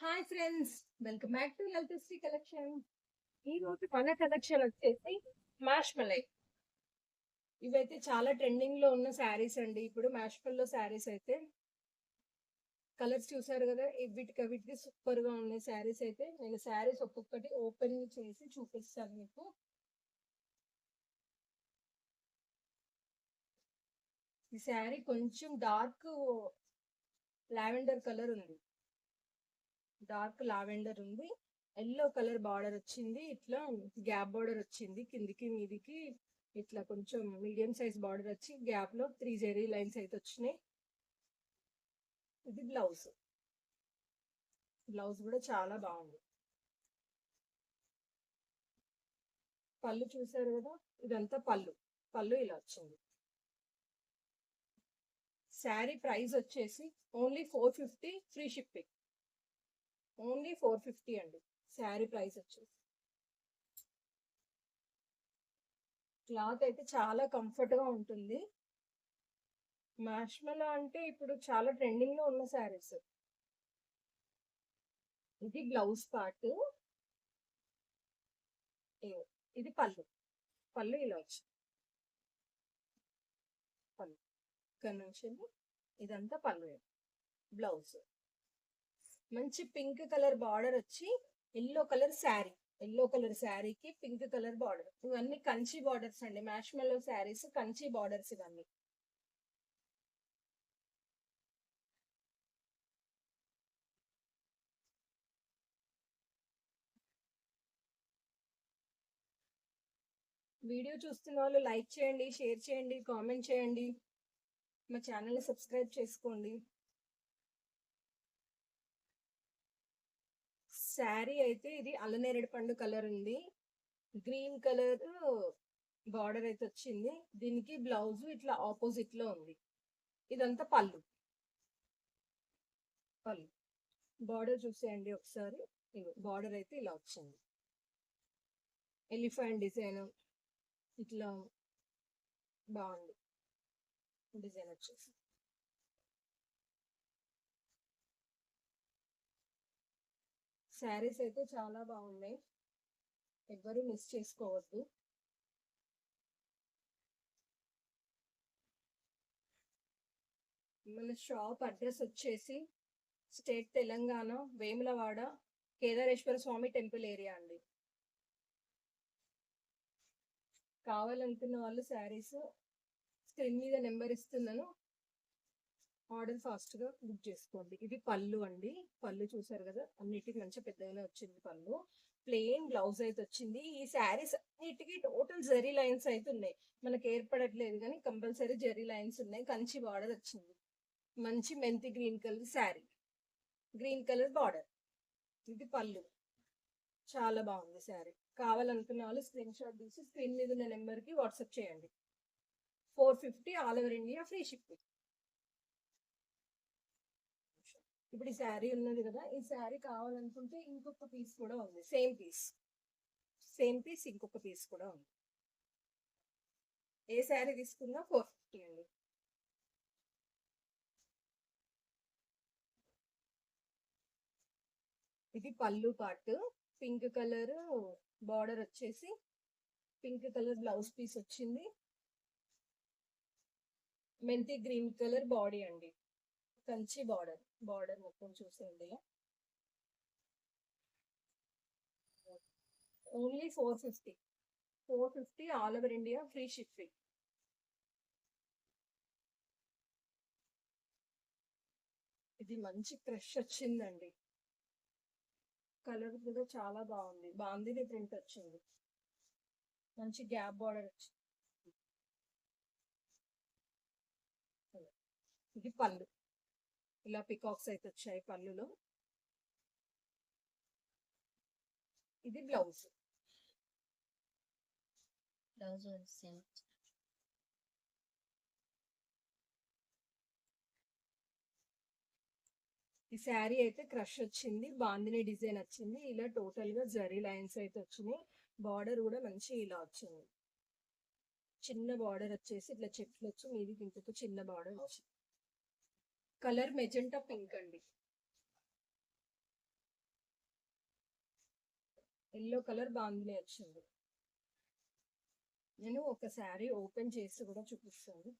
Hi friends welcome back to Lalithasri collection ఈ రోజు మన కలెక్షన్ వచ్చేసి మ్యాష్మలై ఇవైతే చాలా ట్రెండింగ్లో ఉన్న శారీస్ అండి. ఇప్పుడు మ్యాష్మల్లో శారీస్ అయితే కలర్స్ చూసారు కదా వీటికి వీటికి సూపర్గా ఉన్నాయి శారీస్ అయితే నేను శారీస్ ఒక్కొక్కటి ఓపెన్ చేసి చూపిస్తాను మీకు. ఈ శారీ కొంచెం డార్క్ లావెండర్ కలర్ ఉంది. డార్క్ లావెండర్ ఉంది. ఎల్లో కలర్ బార్డర్ వచ్చింది. ఇట్లా గ్యాప్ బార్డర్ వచ్చింది. కిందికి మీదికి ఇట్లా కొంచెం మీడియం సైజ్ బార్డర్ వచ్చి గ్యాప్లో త్రీ జెరీ లైన్స్ అయితే వచ్చినాయి. ఇది బ్లౌజ్. బ్లౌజ్ కూడా చాలా బాగుంది. పళ్ళు చూసారు కదా? ఇదంతా పళ్ళు. పళ్ళు ఇలా వచ్చింది. శారీ ప్రైస్ వచ్చేసి only four fifty free shipping. Only four fifty అండి. శారీ ప్రైస్ వచ్చేసి. క్లాత్ అయితే చాలా కంఫర్ట్గా ఉంటుంది. మ్యాష్మలా అంటే ఇప్పుడు చాలా ట్రెండింగ్లో ఉన్న శారీస్. ఇది బ్లౌజ్ పార్ట్. ఇది పళ్ళు. పళ్ళు ఇలా వచ్చి పళ్ళు. ఇక్కడ నుంచి ఇదంతా పళ్ళు. బ్లౌజ్. మంచి పింక్ కలర్ బార్డర్ వచ్చి yellow colour sari. Yellow colour శారీకి పింక్ కలర్ బార్డర్. ఇవన్నీ కంచి బార్డర్స్ అండి. Marshmallow saris Kanchi borders ఇవన్నీ. వీడియో చూస్తున్న వాళ్ళు లైక్ చేయండి షేర్ చేయండి కామెంట్ చేయండి. మా ఛానల్ని సబ్స్క్రైబ్ చేసుకోండి. శారీ అయితే ఇది అల్లనేరేడు పండు కలర్ ఉంది. గ్రీన్ కలర్ బార్డర్ అయితే వచ్చింది. దీనికి బ్లౌజ్ ఇట్లా ఆపోజిట్లో ఉంది. ఇదంతా పళ్ళు. పళ్ళు. బార్డర్ చూసేయండి ఒకసారి. బార్డర్ అయితే ఇలా వచ్చింది. ఎలిఫెంట్ డిజైన్ ఇట్లా బాగుంది. డిజైన్ వచ్చేసి శారీస్ అయితే చాలా బాగున్నాయి. ఎవ్వరూ మిస్ చేసుకోవద్దు. మన షాప్ అడ్రస్ వచ్చేసి state Telangana Vemulawada Kedareshwara Swamy temple area అండి. కావాలనుకున్న వాళ్ళు శారీస్ స్క్రీన్ మీద నెంబర్ ఇస్తున్నాను. ఆర్డర్ ఫాస్ట్గా బుక్ చేసుకోండి. ఇది పళ్ళు అండి. పళ్ళు చూసారు కదా? అన్నిటికి మంచి పెద్దగానే వచ్చింది పళ్ళు. ప్లెయిన్ బ్లౌజ్ అయితే వచ్చింది. ఈ శారీస్ అన్నిటికీ టోటల్ జరీ లైన్స్ అయితే ఉన్నాయి. మనకి ఏర్పడట్లేదు కానీ కంపల్సరీ జరీ లైన్స్ ఉన్నాయి. కంచి బార్డర్ వచ్చింది. మంచి మెంతి green colour sari. Green colour border. ఇది పళ్ళు. చాలా బాగుంది శారీ. కావాలనుకున్న వాళ్ళు స్క్రీన్ షాట్ తీసి స్క్రీన్ మీద ఉన్న నెంబర్కి వాట్సాప్ చేయండి. Four fifty all over India free shipping. ఇప్పుడు ఈ శారీ ఉన్నది కదా ఈ శారీ కావాలనుకుంటే ఇంకొక పీస్ కూడా ఉంది. సేమ్ పీస్ సేమ్ పీస్ ఇంకొక పీస్ కూడా ఉంది. ఏ శారీ తీసుకున్నా ఫోర్ ఫిఫ్టీ అండి. ఇది పళ్ళు పార్ట్ పింక్ కలర్ బార్డర్ వచ్చేసి పింక్ కలర్ బ్లౌజ్ పీస్ వచ్చింది. మెంతి గ్రీన్ కలర్ బాడీ అండి. కంచి బార్డర్ బార్డర్ మొత్తం చూసేయండి. Only four fifty. Four fifty all over India free shipping. ఇది మంచి క్రష్ వచ్చిందండి. కలర్ కూడా చాలా బాగుంది. బాగుంది ప్రింట్ వచ్చింది. మంచి గ్యాప్ బార్డర్ వచ్చింది ఇది పళ్ళు. ఇలా పికాక్స్ అయితే వచ్చాయి పళ్ళులో. ఇది బ్లౌజ్ బ్లౌజ్ ఈ శారీ అయితే క్రష్ వచ్చింది బాందిని డిజైన్ వచ్చింది ఇలా టోటల్గా జరీ లైన్స్ అయితే వచ్చినాయి. బార్డర్ కూడా మంచి ఇలా వచ్చింది. చిన్న బార్డర్ వచ్చేసి ఇట్లా చెట్లు వచ్చి మీది ఇంకొక చిన్న బార్డర్ వచ్చింది కలర్ మెజెంటా పింక్ అండి. ఎల్లో కలర్ బాగుంది వచ్చింది. నేను ఒక శారీ ఓపెన్ చేసి కూడా చూపిస్తాను.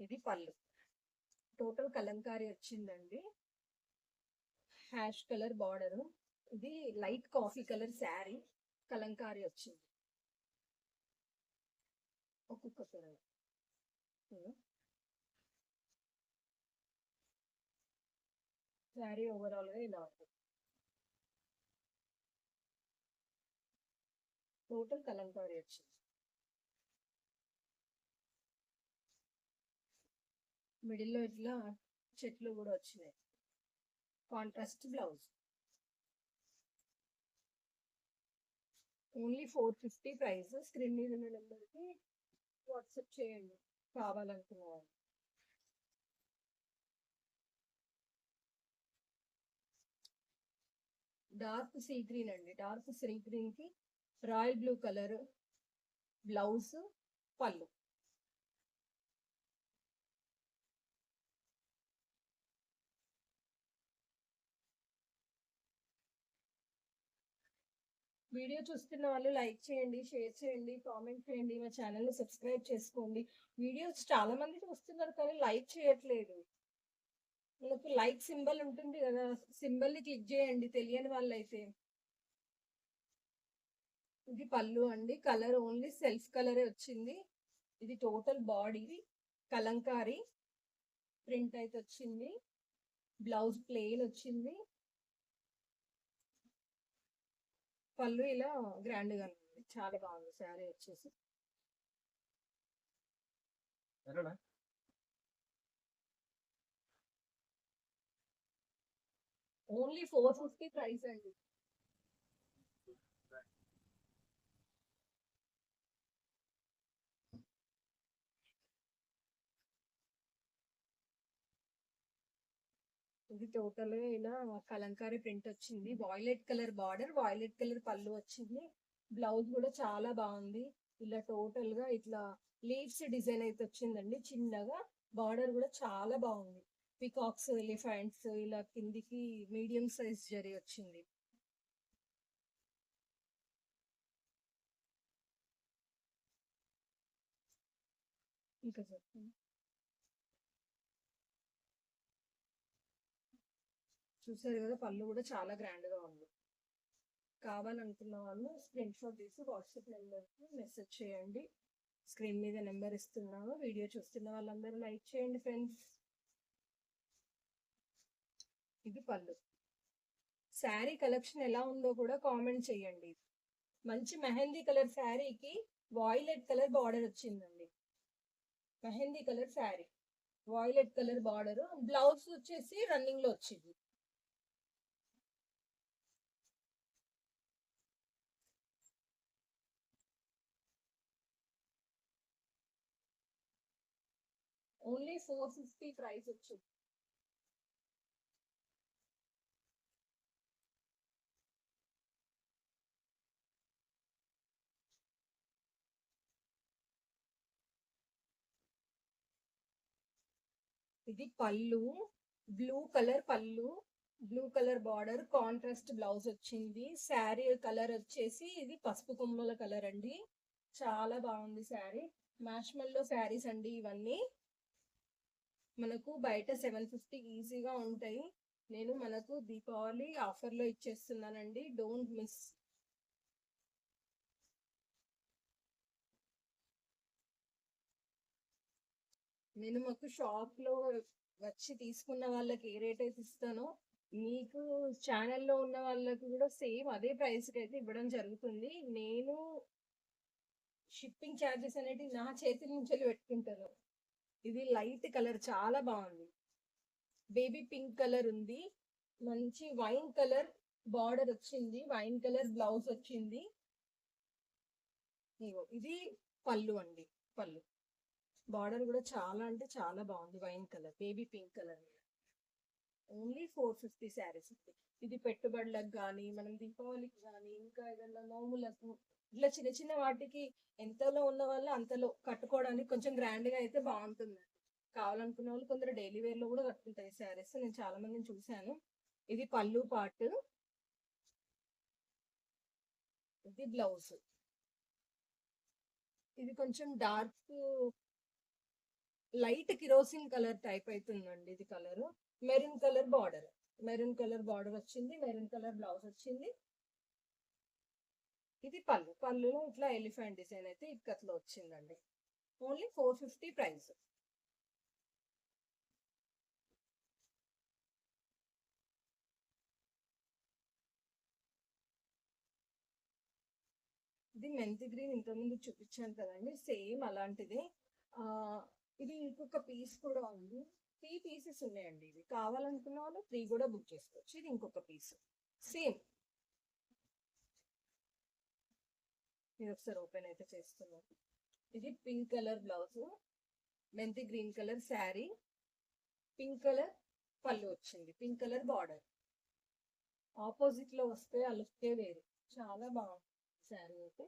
ఇది పళ్ళు. టోటల్ కలంకారీ వచ్చిందండి. Ash colour border. ఇది light coffee colour sari. Kalamkari వచ్చింది. ఒక్కొక్క కలర్. శారీ ఓవరాల్గా ఇలా టోటల్ కలంకారీ వచ్చింది. మిడిల్లో ఇట్లా చెట్లు కూడా వచ్చినాయి. Contrast blouse. Only four fifty price. Screen మీద ఉన్న నెంబర్కి వాట్సాప్ చేయండి. కావాలనుకున్న డార్క్ సీ గ్రీన్ అండి. డార్క్ సీ గ్రీన్కి రాయల్ బ్లూ కలర్ బ్లౌజ్ పళ్ళు. వీడియో చూస్తున్న వాళ్ళు లైక్ చేయండి షేర్ చేయండి కామెంట్ చేయండి మా ఛానల్ని సబ్స్క్రైబ్ చేసుకోండి. వీడియోస్ చాలా మంది చూస్తున్నారు కానీ లైక్ చేయట్లేదు. మనకు లైక్ సింబల్ ఉంటుంది కదా సింబల్ని క్లిక్ చేయండి తెలియని వాళ్ళైతే. ఇది పళ్ళు అండి కలర్ ఓన్లీ సెల్ఫ్ కలరే వచ్చింది. ఇది టోటల్ బాడీ కలంకారీ ప్రింట్ అయితే వచ్చింది. బ్లౌజ్ ప్లెయిన్ వచ్చింది. పళ్ళు ఇలా గ్రాండ్గా ఉంది చాలా బాగుంది. శారీ వచ్చేసి. ఓన్లీ ఫోర్ ఫిఫ్టీ ప్రైస్ అండి. ఇది టోటల్గా ఇలా కలంకారీ ప్రింట్ వచ్చింది. Violet colour border violet colour పళ్ళు వచ్చింది. బ్లౌజ్ కూడా చాలా బాగుంది. ఇలా టోటల్గా ఇట్లా లీవ్స్ డిజైన్ అయితే వచ్చిందండి. చిన్నగా బార్డర్ కూడా చాలా బాగుంది. పికాక్స్ ఎలిఫెంట్స్ ఇలా కిందికి మీడియం సైజ్ జరి వచ్చింది ఇంకా చెప్పండి చూసారు కదా పళ్ళు కూడా చాలా గ్రాండ్గా ఉంది. కావాలనుకున్న వాళ్ళు స్క్రీన్ షాట్ తీసి వాట్సాప్ నెంబర్కి మెసేజ్ చేయండి. స్క్రీన్ మీద నెంబర్ ఇస్తున్నాను. వీడియో చూస్తున్న వాళ్ళందరూ లైక్ చేయండి ఫ్రెండ్స్. ఇది పళ్ళు. శారీ కలెక్షన్ ఎలా ఉందో కూడా కామెంట్ చేయండి. మంచి మెహందీ కలర్ శారీకి వాయిలెట్ కలర్ బార్డర్ వచ్చిందండి. Mehndi colour sari. Violet colour border. Blouse వచ్చేసి రన్నింగ్లో వచ్చింది. ఓన్లీ ఫోర్ ఫిఫ్టీ ప్రైస్ వచ్చింది. ఇది పళ్ళు బ్లూ కలర్ పళ్ళు blue colour border contrast blouse వచ్చింది. శారీ కలర్ వచ్చేసి ఇది పసుపు కొమ్మల కలర్ అండి. చాలా బాగుంది శారీ. మ్యాష్మల్లో శారీస్ అండి ఇవన్నీ. మనకు బయట సెవెన్ ఫిఫ్టీ ఈజీగా ఉంటాయి. నేను మనకు దీపావళి ఆఫర్లో ఇచ్చేస్తున్నానండి. Don't miss. నేను మాకు షాప్లో వచ్చి తీసుకున్న వాళ్ళకి ఏ రేట్ అయితే ఇస్తానో మీకు ఛానల్లో ఉన్న వాళ్ళకి కూడా సేమ్ అదే ప్రైస్కి అయితే ఇవ్వడం జరుగుతుంది. నేను షిప్పింగ్ ఛార్జెస్ అనేవి నా చేతి నుంచి పెట్టుకుంటాను. ఇది లైట్ కలర్ చాలా బాగుంది. బేబీ పింక్ కలర్ ఉంది. మంచి వైన్ కలర్ బార్డర్ వచ్చింది. వైన్ కలర్ బ్లౌజ్ వచ్చింది. ఇది పళ్ళు అండి పళ్ళు. బార్డర్ కూడా చాలా అంటే చాలా బాగుంది wine colour baby pink colour. Only four fifty saris. ఇది పెట్టుబడులకు కానీ మనం దీపావళికి కానీ ఇంకా ఏదైనా నోములకు ఇట్లా చిన్న చిన్న వాటికి ఎంతలో ఉన్న వాళ్ళు అంతలో కట్టుకోవడానికి కొంచెం గ్రాండ్గా అయితే బాగుంటుంది. కావాలనుకునే వాళ్ళు కొందరు డైలీ వేర్లో కూడా కట్టుకుంటారు శారీస్ నేను చాలా మందిని చూశాను. ఇది పళ్ళు పార్ట్ ఇది బ్లౌజ్ ఇది కొంచెం dark light kerosene colour type అవుతుందండి ఇది colour maroon colour border maroon colour border వచ్చింది. మెరూన్ కలర్ బ్లౌజ్ వచ్చింది. ఇది పళ్ళు. పళ్ళులో ఇట్లా ఎలిఫెంట్ డిజైన్ అయితే ఇక్కట్లో వచ్చిందండి. Only four fifty price. ఇది మెంతి గ్రీన్ ఇంతకుముందు చూపించాను కదండి. సేమ్ అలాంటిది. ఇది ఇంకొక పీస్ కూడా ఉంది. త్రీ పీసెస్ ఉన్నాయండి ఇవి. కావాలనుకున్న వాళ్ళు త్రీ కూడా బుక్ చేసుకోవచ్చు. ఇది ఇంకొక పీస్. సేమ్. ఇది ఒకసారి ఓపెన్ అయితే చేస్తున్నాను ఇది పింక్ కలర్ బ్లౌజ్. మెంతి green colour sari. Pink colour పళ్ళు వచ్చింది. Pink colour border. ఆపోజిట్లో వస్తే ఆ లుక్కే వేరు. చాలా బాగుంది శారీ అయితే.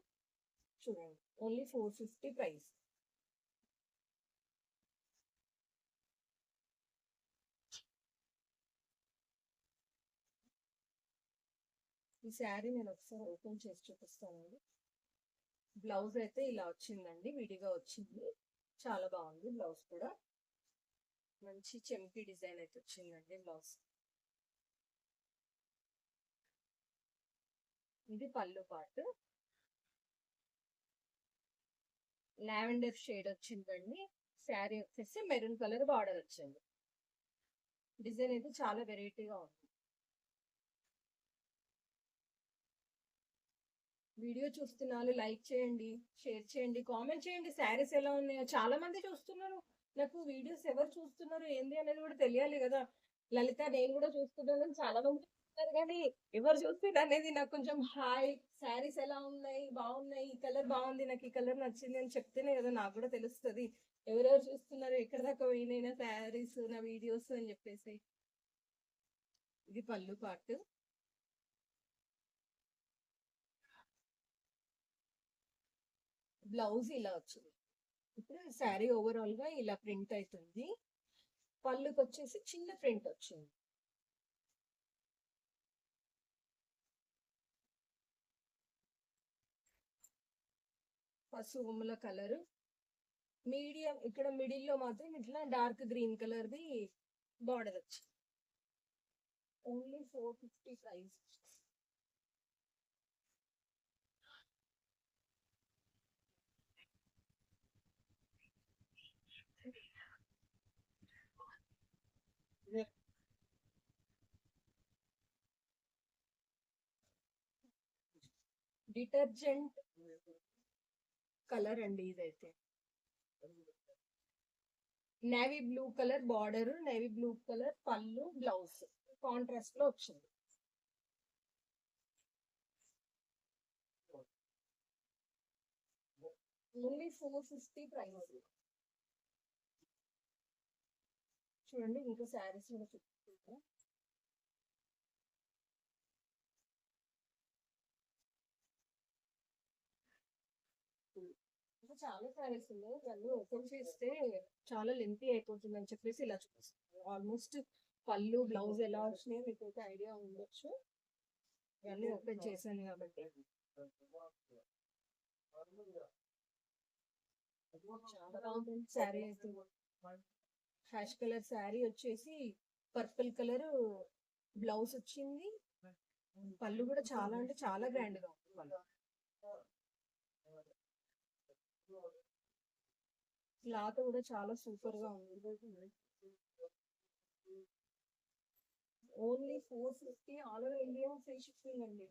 చూడండి. Only four fifty price. ఈ శారీ నేను ఒకసారి ఓపెన్ చేసి చూపిస్తానండి. బ్లౌజ్ అయితే ఇలా వచ్చిందండి విడిగా వచ్చింది. చాలా బాగుంది బ్లౌజ్ కూడా. మంచి చెంకి డిజైన్ అయితే వచ్చిందండి బ్లౌజ్. ఇది పళ్ళు పార్ట్ లావెండర్ షేడ్ వచ్చిందండి. శారీ వచ్చేసి మెరూన్ కలర్ బార్డర్ వచ్చింది. డిజైన్ అయితే చాలా వెరైటీగా ఉంది. వీడియో చూస్తున్నారు లైక్ చేయండి షేర్ చేయండి కామెంట్ చేయండి. శారీస్ ఎలా ఉన్నాయో చాలా మంది చూస్తున్నారు. నాకు వీడియోస్ ఎవరు చూస్తున్నారు ఏంది అనేది కూడా తెలియాలి కదా. లలిత నేను కూడా చూస్తున్నాను చాలా మంది చూస్తున్నారు కానీ ఎవరు చూస్తున్నారు అనేది నాకు కొంచెం హాయ్. శారీస్ ఎలా ఉన్నాయి? బాగున్నాయి? ఈ కలర్ బాగుంది నాకు ఈ కలర్ నచ్చింది అని చెప్తేనే కదా నాకు కూడా తెలుస్తుంది. ఎవరెవరు చూస్తున్నారు? ఎక్కడ దాకా పోయినైనా శారీస్ నా వీడియోస్ అని చెప్పేసి. ఇది పళ్ళు పాటు. బ్లౌజ్ ఇలా వచ్చింది. ఇప్పుడు శారీ ఓవరాల్గా ఇలా ప్రింట్ అవుతుంది పళ్ళుకి వచ్చేసి చిన్న ప్రింట్ వచ్చింది. పసుపుముల కలర్. మీడియం ఇక్కడ మిడిల్లో మాత్రం ఇట్లా డార్క్ గ్రీన్ కలర్ ది బార్డర్ వచ్చింది. Only four fifty price. Detergent colour అండి ఇదైతే. Navy blue colour border navy blue colour పళ్ళు బ్లౌజ్. కాంట్రాస్ట్లో వచ్చింది. ఓన్లీ ఫోర్ ఫిఫ్టీ ప్రైస్ చూడండి ఇంకా శారీస్ కూడా చూపిస్తుంటా చాలా శారీస్ ఉన్నాయి. ఇవన్నీ ఓపెన్ చేస్తే చాలా లెంతీ అయిపోతుంది అని చెప్పేసి ఇలా చూపిస్తాను ఆల్మోస్ట్ పళ్ళు బ్లౌజ్ ఎలా వచ్చినాయో మీకు ఒక ఐడియా ఉండొచ్చు. ఇవన్నీ ఓపెన్ చేశాను కాబట్టి. చాలా బాగుంది శారీ అయితే. హ్యాష్ కలర్ శారీ వచ్చేసి పర్పుల్ కలర్ బ్లౌజ్ వచ్చింది. పళ్ళు కూడా చాలా అంటే చాలా గ్రాండ్గా ఉంది క్లాత్ కూడా చాలా సూపర్గా ఉంది. Only four fifty all over India free shipping అండి.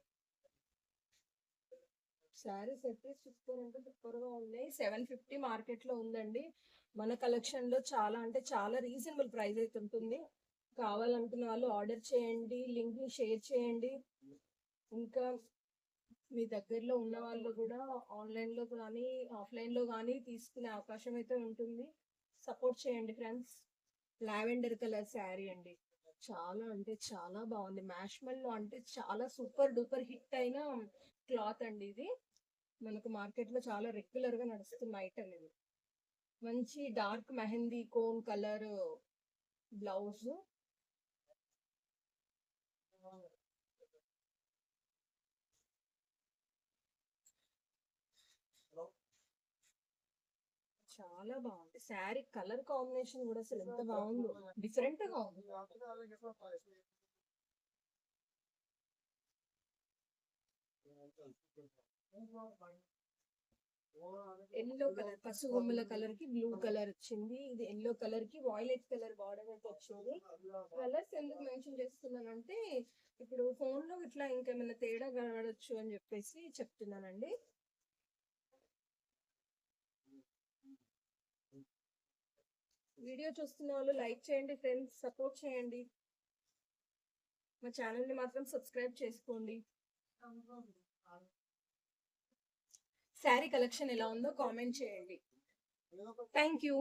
శారీస్ అయితే సూపర్ అంటే సూపర్గా ఉన్నాయి సెవెన్ ఫిఫ్టీ మార్కెట్లో ఉందండి. మన కలెక్షన్లో చాలా అంటే చాలా రీజనబుల్ ప్రైస్ అయితే ఉంటుంది. కావాలనుకున్న వాళ్ళు ఆర్డర్ చేయండి లింక్ని షేర్ చేయండి. ఇంకా మీ దగ్గరలో ఉన్న వాళ్ళు కూడా ఆన్లైన్లో కానీ ఆఫ్లైన్లో కానీ తీసుకునే అవకాశం అయితే ఉంటుంది. సపోర్ట్ చేయండి ఫ్రెండ్స్. లావెండర్ కలర్ శారీ అండి. చాలా అంటే చాలా బాగుంది. మ్యాష్మెల్లో అంటే చాలా సూపర్ డూపర్ హిట్ అయిన క్లాత్ అండి ఇది. మనకు మార్కెట్లో చాలా రెగ్యులర్గా నడుస్తున్న ఐటమ్ ఇది. మంచి dark mehndi cone colour blouse. చాలా బాగుంది. శారీ కలర్ కాంబినేషన్ కూడా అసలు ఎంత బాగుందో. డిఫరెంట్గా ఉంది. ఎల్లో కలర్ పసుపు బొమ్మల కలర్కి బ్లూ కలర్ వచ్చింది. ఇది ఎల్లో కలర్కి వాయిలెట్ కలర్ బార్డర్ అయితే వచ్చింది. కలర్స్ ఎందుకు మెన్షన్ చేస్తున్నానంటే ఇప్పుడు ఫోన్లో ఇట్లా ఇంకేమైనా తేడా కనబడచ్చు అని చెప్పేసి చెప్తున్నానండి. వీడియో చూస్తున్న వాళ్ళు లైక్ చేయండి ఫ్రెండ్స్ సపోర్ట్ చేయండి. మా ఛానల్ని మాత్రం సబ్స్క్రైబ్ చేసుకోండి. శారీ కలెక్షన్ ఎలా ఉందో కామెంట్ చేయండి. Thank you